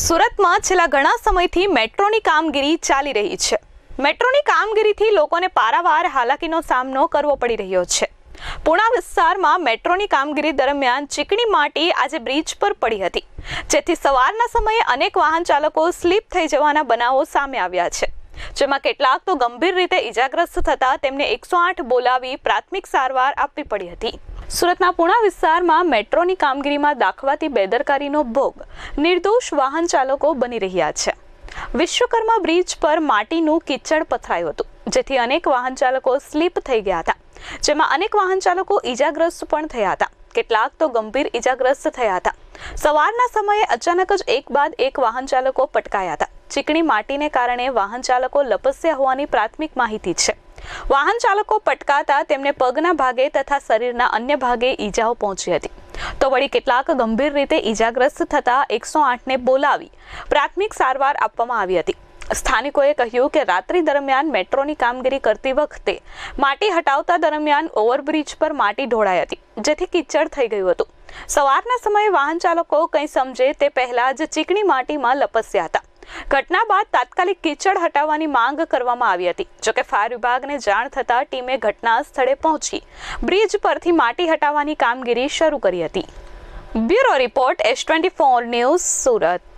સુરતમાં છેલ્લા ઘણા સમયથી મેટ્રોની કામગીરી ચાલી રહી છે. મેટ્રોની કામગીરીથી લોકોને પારાવાર હાલાકીનો સામનો કરવો પડી રહ્યો છે. પુણા વિસ્તારમાં મેટ્રોની કામગીરી દરમિયાન ચીકણી માટી આજે બ્રિજ પર પડી હતી. જેથી સવારના સમયે અનેક વાહન ચાલકો સ્લીપ થઈ જવાના બનાવો સામે આવ્યા છે. જેમાં કેટલાક તો ગંભીર રીતે ઈજાગ્રસ્ત થતા તેમને એકસો આઠ બોલાવી પ્રાથમિક સારવાર આપવી પડી હતી. સુરતના પુણા વિસ્તારમાં મેટ્રોની કામગીરીમાં દાખવાતી બેદરકારીનો ભોગ. નિર્દોષ વાહન ચાલકો બની રહ્યા છે. વિશ્વકર્મા બ્રિજ પર માટીનું કિચડ પથરાયું હતું, જેથી અનેક વાહન ચાલકો સ્લીપ થઈ ગયા હતા. જેમાં અનેક વાહન ચાલકો ઈજાગ્રસ્ત પણ થયા હતા. કેટલાક તો ગંભીર ઈજાગ્રસ્ત થયા હતા. સવારના સમયે અચાનક જ એક બાદ એક વાહન ચાલકો પટકાયા હતા. ચીકણી માટીને કારણે વાહન ચાલકો લપસ્યા હોવાની પ્રાથમિક માહિતી છે. વાહન ચાલકો પટકાતા તેમને પગના ભાગે તથા શરીરના અન્ય ભાગે ઈજાઓ પહોંચી હતી. તો વળી કેટલાક ગંભીર રીતે ઈજાગ્રસ્ત થતા એકસો આઠને બોલાવી પ્રાથમિક સારવાર આપવામાં આવી હતી. સ્થાનિકોએ કહ્યું કે રાત્રિ દરમિયાન મેટ્રોની કામગીરી કરતી વખતે માટી હટાવતા દરમિયાન ઓવરબ્રિજ પર માટી ઢોળાઈ હતી, જેથી કિચડ થઈ ગયું હતું. સવારના સમયે વાહન ચાલકો કંઈ સમજે તે પહેલાં જ ચીકણી માટીમાં લપસ્યા હતા. ઘટના બાદ તાત્કાલિક કીચડ હટાવવાની માંગ કરવામાં આવી હતી. જોકે ફાયર વિભાગને જાણ થતાં ટીમે ઘટના સ્થળે પહોંચી બ્રિજ પરથી માટી હટાવવાની કામગીરી શરૂ કરી હતી. Bureau report S twenty four news Surat.